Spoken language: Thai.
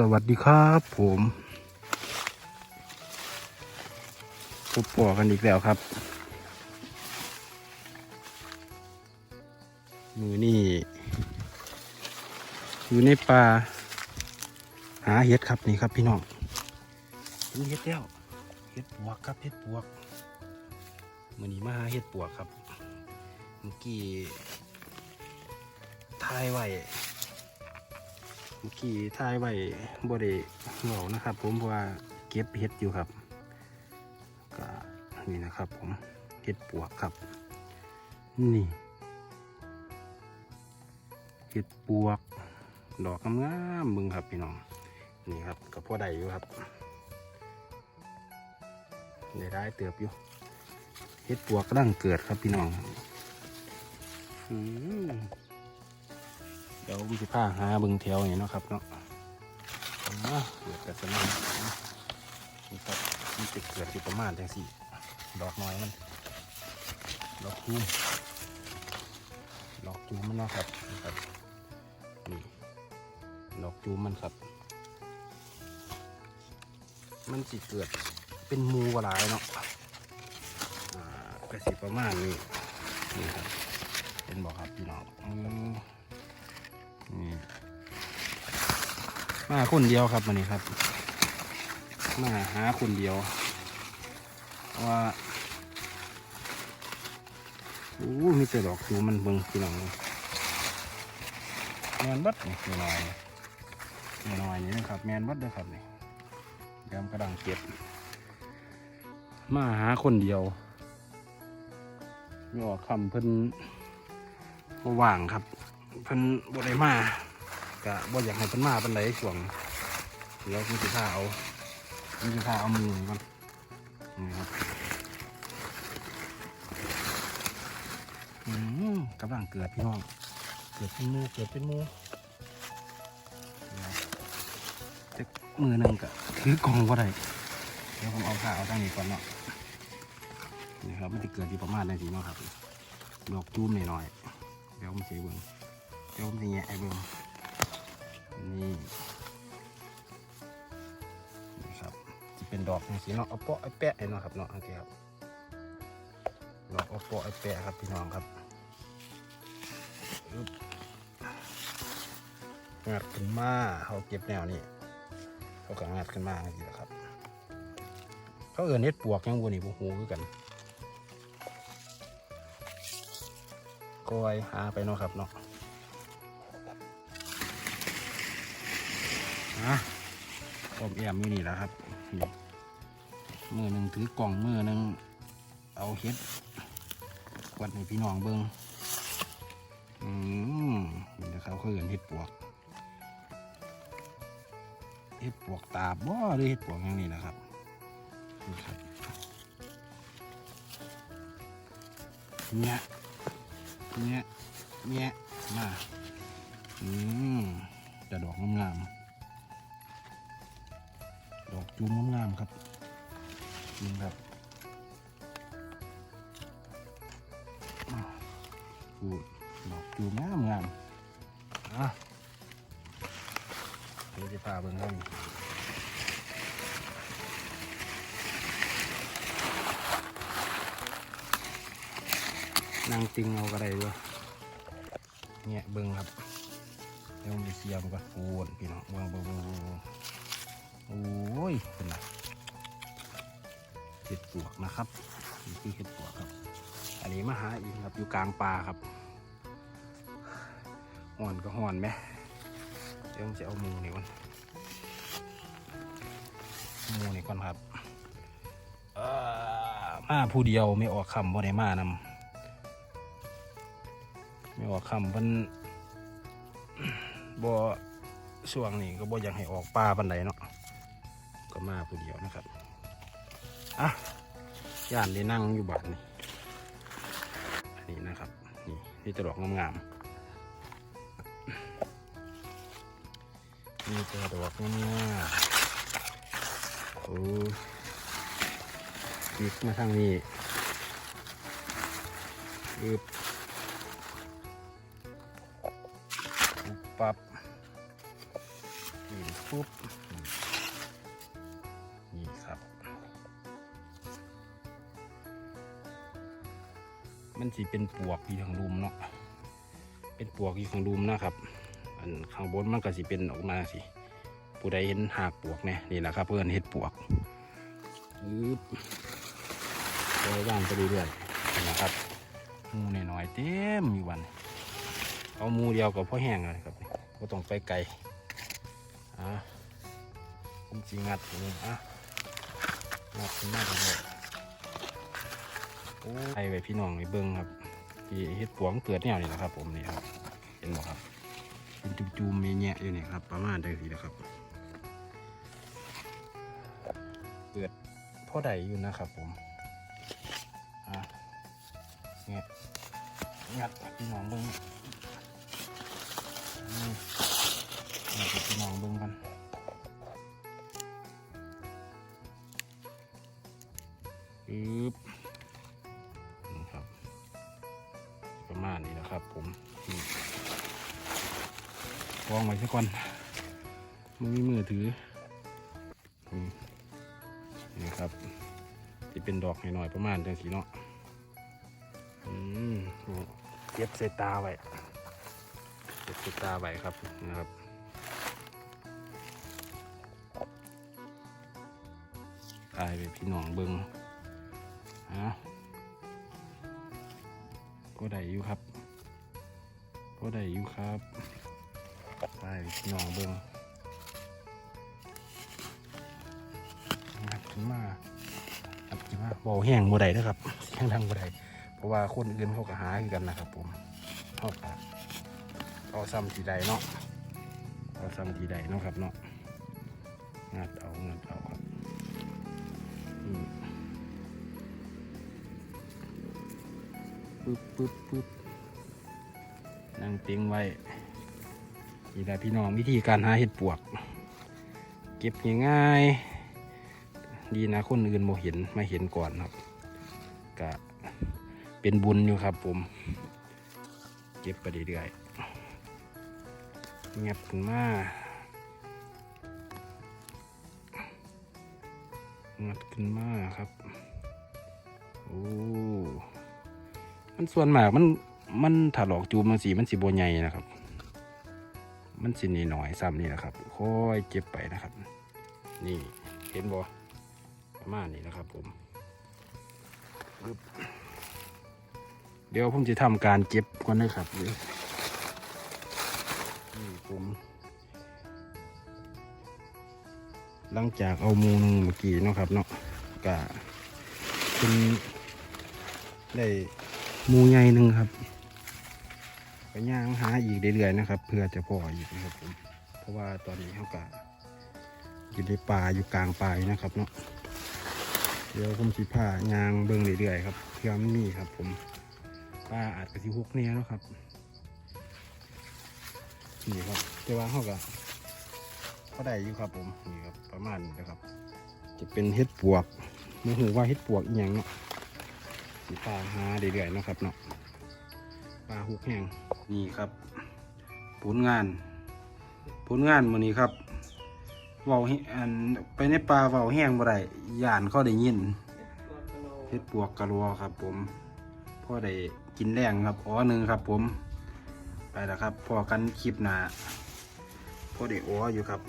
สวัสดีครับผมพบปอกันอีกแล้วครับ มือนี่อยู่ในป่าหาเห็ดครับนี่ครับพี่น้องเห็นเห็ดแล้วเห็ดปวกครับเห็ดปวกมือนี้มาหาเห็ดปวกครับ เมื่อกี้ทายไว้ กี้ถ่ายไว้บริเหงานะครับ ผมเพราะว่าเก็บเห็ดอยู่ครับก็นี่นะครับผมเห็ดปวกครับ นี่เห็ดปวก ดอกงามมึงครับพี่น้องนี่ครับกับพ่อใดอยู่ครับได้ได้เติบอยู่เห็ดปวกกำลังเกิดครับพี่น้องอืม เดี๋ยววิธีผ้าหาบึงแถวนี่เนาะครับเนาะเกิดแต่สนามนี่ครับมันจะเกิดอยู่ประมาณจังสี่ ดอกน้อยมัน ดอกจูมดอกจูมมันเนาะครับนี่ครับนี่ดอกจูมมันครับ มันสิเกิดเป็นมูกระลายเนาะกระสิประมาณนี้นี่ครับเป็นบอกครับพี่น้อง มาคนเดียวครับวันนี้ครับ มาหาคนเดียวเพราะว่าโอ้มีแต่ดอกจูมันเบิ่งพี่น้องแมนบัดนี่พี่น้อยนี่น้อยนี่นะครับแมนบัดเด้อครับนี่ยวมันกระดังเก็บ มาหาคนเดียวมีอคำเพิ่นว่างครับ เพิ่นบ่ได้มาก็บ่อยากให้เพิ่นมาปานใดช่วงเดี๋ยวมีสิพาเอามีสิพาเอามือก่อนนี่ครับอืมกำลังเกิดพี่น้อง เกิดเป็นหมูเกิดเป็นมูนี่แต่มือหนึ่งก็ถือกล่องก็ได้เดี๋ยวผมเอาขาเอาทางนี้ก่อนเนาะนี่ครับมันจะเกิดที่ประมาณนี้สิเนาะครับดอกจูมหน่อยๆเดี๋ยวผมสีเบิ่ง เดี๋ยวผมจะแงะไอ้เบิ้งนี่นี่ครับจะเป็นดอกนี่สีเนาะเอาเปาะไอ้แปะไอ้เนาะครับเนาะโอเคครับดอกเอาเปาะไอ้แปะครับพี่น้องครับงัดขึ้นมาเขาเก็บแนวนี้เขาก็งัดขึ้นมาอย่างนี้แหละครับ เขาเอินเน็ดปวกยังวนนี่พวกหูคือกันกอยหาไปเนาะครับเนาะ นะอมแอมอยู่นี่แหละครับมือหนึ่งถือกล่องมือหนึ่งเอาเฮ็ดวัดให้พี่น้องเบิงอืมนี่นะครับเขาเห็นเฮ็ดปวกเฮ็ดปวกตาบ่หรือเฮ็ดปวกอย่างนี้นะครับนี่ครับเนี่ยเนี่ยเนี่ยมาอืมจะดอกงามๆ จูมงามๆครับนี่ครับปูดอกจูมงามงามๆอะเดี๋ยวจะพาเบิ่งครับนั่งติงเอาก็ได้ด้วยเนี่ยเบิ่งครับเดี๋ยวมีเสียมก่อนโอนพี่น้องเบิ่งเบิ่งเบิ่งเบิ่งเบิ่ง โอ้ยเป็นไรเห็ดปวกนะครับนี่คือเห็ดปวกครับ อันนี้มาหาอีกครับอยู่กลางป่าครับห่อนก็ห่อนไหมเดี๋ยวจะเอามูนี่ก่อนมูนี่ก่อนครับอ่อมาผู้เดียวไม่ออกคำบ่ได้มานำไม่ออกคำเพิ่นบ่ช่วงนี้ก็บ่อยากให้ออกป่าปันใดเนาะ ก็มาผู้เดียวนะครับอะย่านได้นั่งอยู่บ้านนี่อันนี้นะครับ นี่นี่ตะดอกงามๆนี่ตะดอกงามๆโอ้ยิบมาทางนี้อึบปุ๊บปั๊บนี่ปุ๊บ มันสิเป็นปวกอยู่ข้างรุมเนาะเป็นปวกอยู่ข้างรุมนะครับ อันข้างบนมันก็สิเป็นออกมาสิผู้ใดเห็นหากปวกเนี่ยนี่แหละครับเพื่อนเห็ดปวกยึบปล่อยว่างไปเรื่อยๆนี่นะครับมูน้อยๆเต็มอยู่วันเอามูเดียวกับพ่อแห้งเลยครับก็ต้องไปไกลอะผมจีงัดอย่างนี้อะงัดขึ้นมาเลย ไปไว้พี่น้องไปเบิ้งครับที่เห็ดปวกเกิดแนวนี่นะครับ ผมนี่ครับ เห็นบ่ครับเป็นจุ่มๆมีแงะอยู่นี่ครับ ประมาณได้สินะครับ เกิดพ่อใดอยู่นะครับ ผมอะเงี้ยงัดพี่น้องเบิ้ง วางไว้ซะก่อนมันมีมือถือนี่ครับที่เป็นดอกหน่อยๆประมาณจังสีเนาะอืมเก็บใส่ตาไว้เก็บใส่ตาไว้ครับนะครับตายไปพี่น้องเบิงฮะก็ได้อยู่ครับก็ได้อยู่ครับ ไปหนองเบิงงัดขึ้นมางัดขึ้นมาบ่แห้งบ่ได้นะครับเสียงดังบ่ได้เพราะว่าคนอื่นเขาก็หาคือกันนะครับ ผมเขาก็เอาซ้ำทีใดเนาะเอาซ้ำทีใดเนาะครับเนาะงัดเอางัดเอาครับปึ๊บปึ๊บปึ๊บนั่งเต็งไว้ นี่แหละพี่น้องวิธีการหาเห็ดปวก เก็บง่ายๆดีนะคนอื่นโมเห็นมาเห็นก่อนครับก็เป็นบุญอยู่ครับผม เก็บไปเรื่อยๆเงียบขึ้นมางัดขึ้นมาครับ โอ้ มันส่วนมากมันมันถลอกจูมมันสีมันสีโบใหญ่นะครับ มันสินีหน่อยซ้ำนี่แหละครับค่อยเก็บไปนะครับ นี่เห็นบ่ประมาณนี้นะครับผมบเดี๋ยวผมจะทำการเก็บก่อนนะครับนี่ผมหลังจากเอามูนึงเมื่อกี้เนาะครับเนาะก็เป็นได้มูใหญ่หนึ่งครับ ก็ย่างหาอีกเรื่อยๆนะครับ เพื่อจะพออีกนะครับผมเพราะว่าตอนนี้เขาก็อยู่ในป่าอยู่กลางป่านะครับเนาะเดี๋ยวผมสิผ้ายางเบิ่งเรื่อยๆครับเพื่อมันมีครับ ผมป่าอาจจะสิหกเนี่ยนะครับนี่ครับแต่ว่าเขาก็ก็ได้อยู่ครับผมนี่ครับประมาณนี้นะครับ จะเป็นเห็ดปวกไม่หูว่าเห็ดปวกอีหยังเนาะสิป่าหาเรื่อยๆนะครับเนาะป่าหุกแห่ง นี่ครับ ผลงาน ผลงานมื้อนี้ครับเว้าอันไปในป่าเว้าแห้งบ่ได้ย่านเขาได้ยินเฮ็ดปวกกะลัวครับ ผมพ่อได้กินแรงครับอ๋อหนึ่งครับ ผม ไปแล้วครับพอกันคลิปหนาพ่อได้อ๋ออยู่ครับ